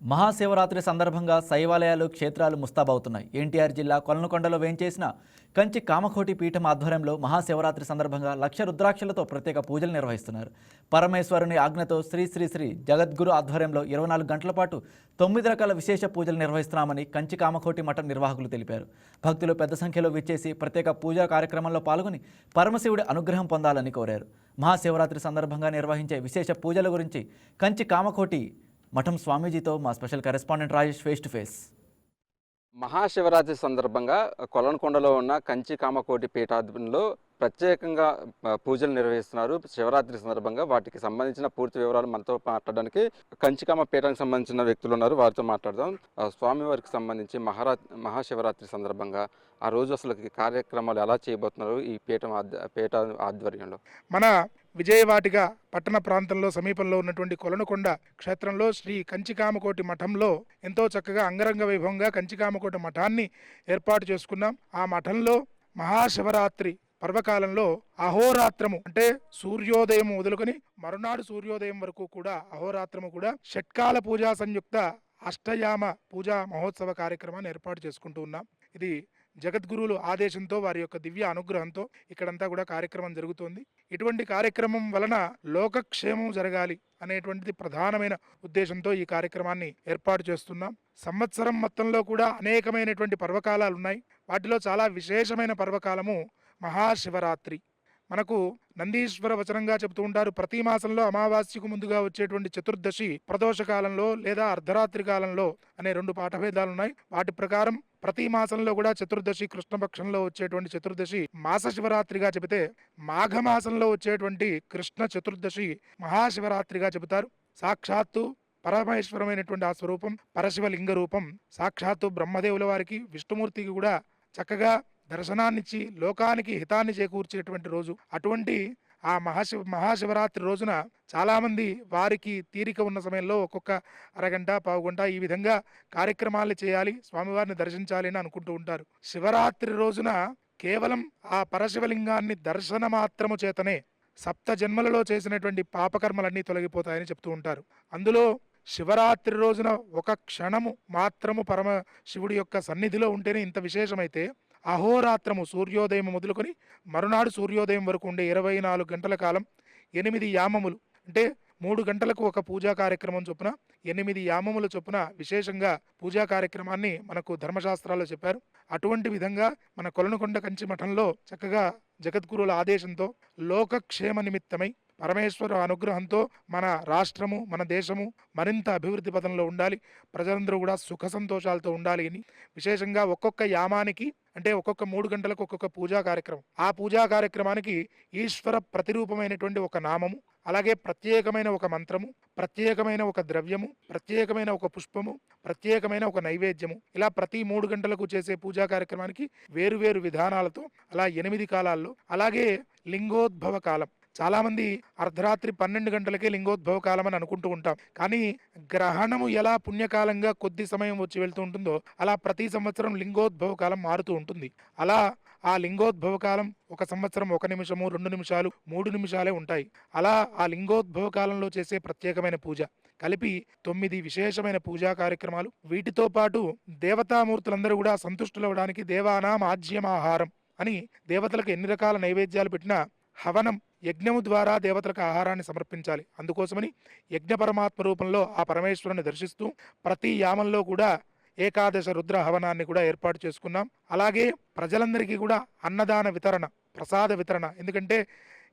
మహాశివరాత్రి సందర్భంగా శైవాలయాలు క్షేత్రాలు ముస్తాబవుతున్నాయి. ఎన్టీఆర్ జిల్లా కొలనుకొండలో వేంచేసిన కంచి కామకోటి పీఠం ఆధ్వర్యంలో మహాశివరాత్రి సందర్భంగా లక్ష రుద్రాక్షలతో ప్రత్యేక పూజలు నిర్వహిస్తున్నారు. పరమేశ్వరుని ఆజ్ఞతో శ్రీ శ్రీ శ్రీ జగద్గురు ఆధ్వర్యంలో ఇరవై నాలుగు గంటల పాటు తొమ్మిది రకాల విశేష పూజలు నిర్వహిస్తున్నామని కంచి కామకోటి మఠం నిర్వాహకులు తెలిపారు. భక్తులు పెద్ద సంఖ్యలో విచ్చేసి ప్రత్యేక పూజా కార్యక్రమంలో పాల్గొని పరమశివుడి అనుగ్రహం పొందాలని కోరారు. మహాశివరాత్రి సందర్భంగా నిర్వహించే విశేష పూజల గురించి కంచి కామకోటి మఠం స్వామీజీతో మా special correspondent Rajesh face to face Mahashivaratri సందర్భంగా కొలనకొండలో ఉన్న కంచి కామకోటి పీఠాధిపంలో ప్రత్యేకంగా పూజలు నిర్వహిస్తున్నారు. శివరాత్రి సందర్భంగా వాటికి సంబంధించిన పూర్తి వివరాలు మనతో మాట్లాడడానికి కంచికామ పీఠానికి సంబంధించిన వ్యక్తులు ఉన్నారు. వారితో మాట్లాడదాం. స్వామివారికి సంబంధించి మహారా మహాశివరాత్రి సందర్భంగా ఆ రోజు అసలు కార్యక్రమాలు ఎలా చేయబోతున్నారు ఈ పీఠం పీఠ ఆధ్వర్యంలో? మన విజయవాటిక పట్టణ ప్రాంతంలో సమీపంలో ఉన్నటువంటి కొలనుకొండ క్షేత్రంలో శ్రీ కంచికామకోటి మఠంలో ఎంతో చక్కగా అంగరంగ వైభవంగా కంచికామకోటి మఠాన్ని ఏర్పాటు చేసుకున్నాం. ఆ మఠంలో మహాశివరాత్రి పర్వకాలంలో అహోరాత్రము అంటే సూర్యోదయం మొదలుకొని మరునాడు సూర్యోదయం వరకు కూడా అహోరాత్రము కూడా షట్కాల పూజా సంయుక్త అష్టయామ పూజా మహోత్సవ కార్యక్రమాన్ని ఏర్పాటు చేసుకుంటూ ఉన్నాం. ఇది జగద్గురువులు ఆదేశంతో వారి యొక్క దివ్య అనుగ్రహంతో ఇక్కడంతా కూడా కార్యక్రమం జరుగుతోంది. ఇటువంటి కార్యక్రమం వలన లోకక్షేమం జరగాలి అనేటువంటిది ప్రధానమైన ఉద్దేశంతో ఈ కార్యక్రమాన్ని ఏర్పాటు చేస్తున్నాం. సంవత్సరం మొత్తంలో కూడా అనేకమైనటువంటి పర్వకాలాలు ఉన్నాయి వాటిలో చాలా విశేషమైన పర్వకాలము మహాశివరాత్రి. మనకు నందీశ్వర వచనంగా చెబుతూ ఉంటారు ప్రతి మాసంలో అమావాస్యకు ముందుగా వచ్చేటువంటి చతుర్దశి ప్రదోష కాలంలో లేదా అర్ధరాత్రి కాలంలో అనే రెండు పాఠభేదాలు ఉన్నాయి వాటి ప్రకారం ప్రతి మాసంలో కూడా చతుర్దశి కృష్ణపక్షంలో వచ్చేటువంటి చతుర్దశి మాస శివరాత్రిగా చెబితే మాఘమాసంలో వచ్చేటువంటి కృష్ణ చతుర్దశి మహాశివరాత్రిగా చెబుతారు. సాక్షాత్తు పరమేశ్వరమైనటువంటి ఆ స్వరూపం పరశివలింగ రూపం సాక్షాత్తు బ్రహ్మదేవుల వారికి విష్ణుమూర్తికి కూడా చక్కగా దర్శనాన్నిచ్చి లోకానికి హితాన్ని చేకూర్చేటువంటి రోజు. అటువంటి ఆ మహాశివ మహాశివరాత్రి రోజున చాలామంది వారికి తీరిక ఉన్న సమయంలో ఒక్కొక్క అరగంట పావుగంట ఈ విధంగా కార్యక్రమాలు చేయాలి స్వామివారిని దర్శించాలి అని అనుకుంటూ ఉంటారు. శివరాత్రి రోజున కేవలం ఆ పరశివలింగాన్ని దర్శన మాత్రము చేతనే సప్త జన్మలలో చేసినటువంటి పాపకర్మలన్నీ తొలగిపోతాయని చెప్తూ ఉంటారు. అందులో శివరాత్రి రోజున ఒక క్షణము మాత్రము పరమ శివుడి యొక్క సన్నిధిలో ఉంటేనే ఇంత విశేషమైతే అహోరాత్రము సూర్యోదయం మొదలుకొని మరునాడు సూర్యోదయం వరకు ఉండే ఇరవై నాలుగు గంటల కాలం ఎనిమిది యామములు అంటే మూడు గంటలకు ఒక పూజా కార్యక్రమం చొప్పున ఎనిమిది యామముల చొప్పున విశేషంగా పూజా కార్యక్రమాన్ని మనకు ధర్మశాస్త్రాల్లో చెప్పారు. అటువంటి విధంగా మన కొలనుకొండ కంచి మఠంలో చక్కగా జగద్గురుల ఆదేశంతో లోకక్షేమ నిమిత్తమై పరమేశ్వర అనుగ్రహంతో మన రాష్ట్రము మన దేశము మరింత అభివృద్ధి పథంలో ఉండాలి. ప్రజలందరూ కూడా సుఖ సంతోషాలతో ఉండాలి అని. విశేషంగా ఒక్కొక్క యామానికి అంటే ఒక్కొక్క మూడు గంటలకు ఒక్కొక్క పూజా కార్యక్రమం. ఆ పూజా కార్యక్రమానికి ఈశ్వర ప్రతిరూపమైనటువంటి ఒక నామము అలాగే ప్రత్యేకమైన ఒక మంత్రము ప్రత్యేకమైన ఒక ద్రవ్యము ప్రత్యేకమైన ఒక పుష్పము ప్రత్యేకమైన ఒక నైవేద్యము. ఇలా ప్రతి మూడు గంటలకు చేసే పూజా కార్యక్రమానికి వేరువేరు విధానాలతో అలా ఎనిమిది కాలాల్లో అలాగే లింగోద్భవ కాలం. చాలామంది అర్ధరాత్రి పన్నెండు గంటలకే లింగోద్భవ కాలం అని అనుకుంటూ ఉంటాం. కానీ గ్రహణము ఎలా పుణ్యకాలంగా కొద్ది సమయం వచ్చి వెళ్తూ ఉంటుందో అలా ప్రతి సంవత్సరం లింగోద్భవ కాలం మారుతూ ఉంటుంది. అలా ఆ లింగోద్భవ కాలం ఒక సంవత్సరం ఒక నిమిషము రెండు నిమిషాలు మూడు నిమిషాలే ఉంటాయి. అలా ఆ లింగోద్భవ కాలంలో చేసే ప్రత్యేకమైన పూజ కలిపి తొమ్మిది విశేషమైన పూజా కార్యక్రమాలు. వీటితో పాటు దేవతామూర్తులందరూ కూడా సంతుష్టులవడానికి దేవానాం ఆజ్యమాహారం అని దేవతలకు ఎన్ని రకాల నైవేద్యాలు పెట్టినా హవనం యజ్ఞము ద్వారా దేవతలకు ఆహారాన్ని సమర్పించాలి. అందుకోసమని యజ్ఞ పరమాత్మ రూపంలో ఆ పరమేశ్వరుని దర్శిస్తూ ప్రతి యామంలో కూడా ఏకాదశ రుద్ర హవనాన్ని కూడా ఏర్పాటు చేసుకున్నాం. అలాగే ప్రజలందరికీ కూడా అన్నదాన వితరణ ప్రసాద వితరణ. ఎందుకంటే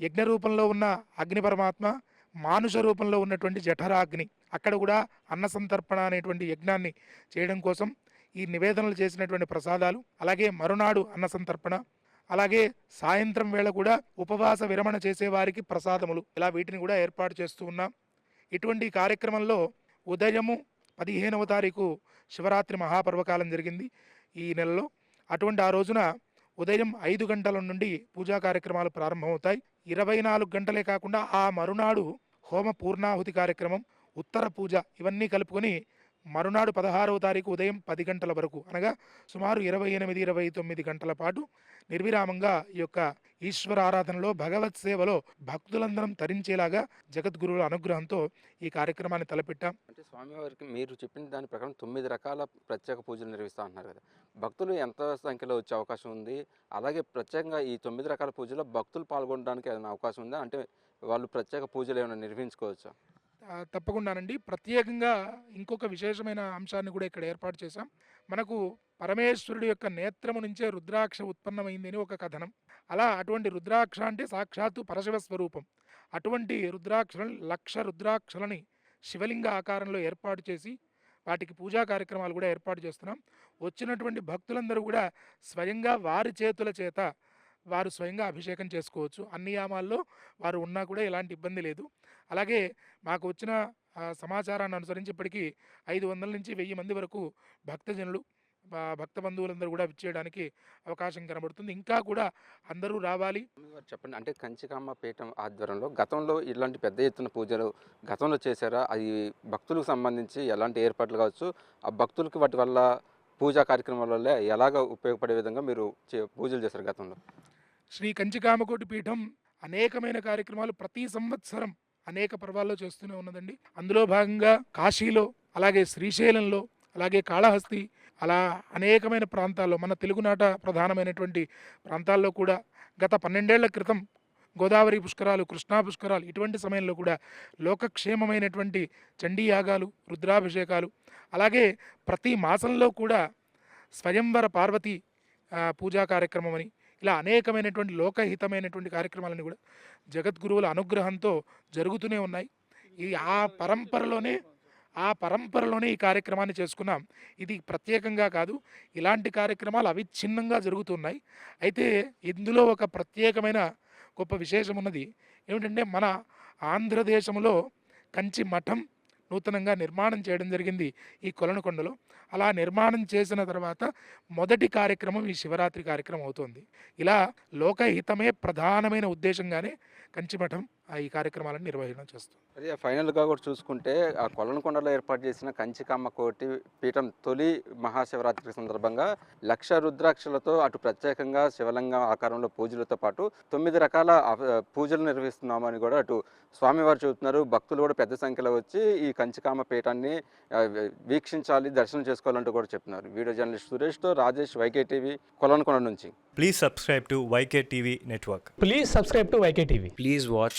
యజ్ఞ రూపంలో ఉన్న అగ్ని పరమాత్మ మానుష రూపంలో ఉన్నటువంటి జఠరాగ్ని అక్కడ కూడా అన్న సంతర్పణ అనేటువంటి యజ్ఞాన్ని చేయడం కోసం ఈ నివేదనలు చేసినటువంటి ప్రసాదాలు అలాగే మరునాడు అన్న సంతర్పణ అలాగే సాయంత్రం వేళ కూడా ఉపవాస విరమణ చేసే వారికి ప్రసాదములు. ఇలా వీటిని కూడా ఏర్పాటు చేస్తూ ఉన్నాం. ఇటువంటి కార్యక్రమంలో ఉదయము పదిహేనవ తారీఖు శివరాత్రి మహాపర్వకాలం జరిగింది ఈ నెలలో. అటువంటి ఆ రోజున ఉదయం ఐదు గంటల నుండి పూజా కార్యక్రమాలు ప్రారంభమవుతాయి. ఇరవై నాలుగు గంటలే కాకుండా ఆ మరునాడు హోమ పూర్ణాహుతి కార్యక్రమం ఉత్తర పూజ ఇవన్నీ కలుపుకొని మరునాడు పదహారవ తారీఖు ఉదయం పది గంటల వరకు అనగా సుమారు ఇరవై ఎనిమిది ఇరవై తొమ్మిది గంటల పాటు నిర్విరామంగా ఈ యొక్క ఈశ్వర ఆరాధనలో భగవత్ సేవలో భక్తులందరం తరించేలాగా జగద్గురువుల అనుగ్రహంతో ఈ కార్యక్రమాన్ని తలపెట్టాం. అంటే స్వామివారికి మీరు చెప్పిన దాని ప్రకారం తొమ్మిది రకాల ప్రత్యేక పూజలు నిర్వహిస్తా అంటున్నారు కదా. భక్తులు ఎంత సంఖ్యలో వచ్చే అవకాశం ఉంది? అలాగే ప్రత్యేకంగా ఈ తొమ్మిది రకాల పూజలో భక్తులు పాల్గొనడానికి ఏదైనా అవకాశం ఉందా? అంటే వాళ్ళు ప్రత్యేక పూజలు ఏమైనా నిర్వహించుకోవచ్చా? తప్పకుండానండి. ప్రత్యేకంగా ఇంకొక విశేషమైన అంశాన్ని కూడా ఇక్కడ ఏర్పాటు చేశాం. మనకు పరమేశ్వరుడి యొక్క నేత్రము నుంచే రుద్రాక్ష ఉత్పన్నమైందని ఒక కథనం. అలా అటువంటి రుద్రాక్ష అంటే సాక్షాత్తు పరశివ స్వరూపం అటువంటి రుద్రాక్షలను లక్ష రుద్రాక్షలని శివలింగ ఆకారంలో ఏర్పాటు చేసి వాటికి పూజా కార్యక్రమాలు కూడా ఏర్పాటు చేస్తున్నాం. వచ్చినటువంటి భక్తులందరూ కూడా స్వయంగా వారి చేతుల చేత వారు స్వయంగా అభిషేకం చేసుకోవచ్చు. అన్ని యామాల్లో వారు ఉన్నా కూడా ఎలాంటి ఇబ్బంది లేదు. అలాగే మాకు వచ్చిన సమాచారాన్ని అనుసరించి ఇప్పటికీ ఐదు వందల నుంచి వెయ్యి మంది వరకు భక్తజనులు భక్త బంధువులందరూ కూడా విచ్చేయడానికి అవకాశం కనబడుతుంది. ఇంకా కూడా అందరూ రావాలి. చెప్పండి. అంటే కంచికామ పీఠం ఆధ్వర్యంలో గతంలో ఇలాంటి పెద్ద ఎత్తున పూజలు గతంలో చేశారా? అది భక్తులకు సంబంధించి ఎలాంటి ఏర్పాట్లు కావచ్చు? ఆ భక్తులకి వాటి వల్ల పూజా కార్యక్రమాల వల్ల ఎలాగ ఉపయోగపడే విధంగా మీరు చే- పూజలు చేశారు గతంలో? శ్రీ కంచికామకోటి పీఠం అనేకమైన కార్యక్రమాలు ప్రతి సంవత్సరం అనేక పర్వాల్లో చేస్తూనే ఉన్నదండి. అందులో భాగంగా కాశీలో అలాగే శ్రీశైలంలో అలాగే కాళహస్తి అలా అనేకమైన ప్రాంతాల్లో మన తెలుగునాట ప్రధానమైనటువంటి ప్రాంతాల్లో కూడా గత పన్నెండేళ్ళ క్రితం గోదావరి పుష్కరాలు కృష్ణా పుష్కరాలు ఇటువంటి సమయంలో కూడా లోకక్షేమమైనటువంటి చండీ యాగాలు రుద్రాభిషేకాలు అలాగే ప్రతి మాసంలో కూడా స్వయంవర పార్వతి పూజా కార్యక్రమం అని ఇలా అనేకమైనటువంటి లోకహితమైనటువంటి కార్యక్రమాలను కూడా జగద్గురువుల అనుగ్రహంతో జరుగుతూనే ఉన్నాయి. ఈ ఆ పరంపరలోనే ఆ పరంపరలోనే ఈ కార్యక్రమాన్ని చేసుకున్నాం. ఇది ప్రత్యేకంగా కాదు ఇలాంటి కార్యక్రమాలు అవిచ్ఛిన్నంగా జరుగుతున్నాయి. అయితే ఇందులో ఒక ప్రత్యేకమైన గొప్ప విశేషం ఉన్నది. ఏమిటంటే మన ఆంధ్రదేశంలో కంచి మఠం నూతనంగా నిర్మాణం చేయడం జరిగింది ఈ కొలనుకొండలో అలా నిర్మాణం చేసిన తర్వాత మొదటి కార్యక్రమం ఈ శివరాత్రి కార్యక్రమం అవుతుంది. ఇలా లోకహితమే ప్రధానమైన ఉద్దేశంగానే కంచిమఠం ఈ కార్యక్రమాలను నిర్వహణ చేస్తుంది అదే ఫైనల్గా కూడా చూసుకుంటే ఆ కొలనకొండలో ఏర్పాటు చేసిన కంచికామ్మ కోటి పీఠం తొలి మహాశివరాత్రి సందర్భంగా లక్ష రుద్రాక్షలతో అటు ప్రత్యేకంగా శివలింగం ఆకారంలో పూజలతో పాటు తొమ్మిది రకాల పూజలు నిర్వహిస్తున్నామని కూడా అటు స్వామివారు చెబుతున్నారు భక్తులు కూడా పెద్ద సంఖ్యలో వచ్చి ఈ కంచికామ పీఠాన్ని వీక్షించాలి దర్శనం చేసుకోవాలంటూ కూడా చెప్తున్నారు వీడియో జర్నలిస్ట్ సురేష్తో రాజేష్ వైకే టీవీ కొలనకొండ నుంచి Please subscribe to YK TV Network. Please subscribe to YK TV. Please watch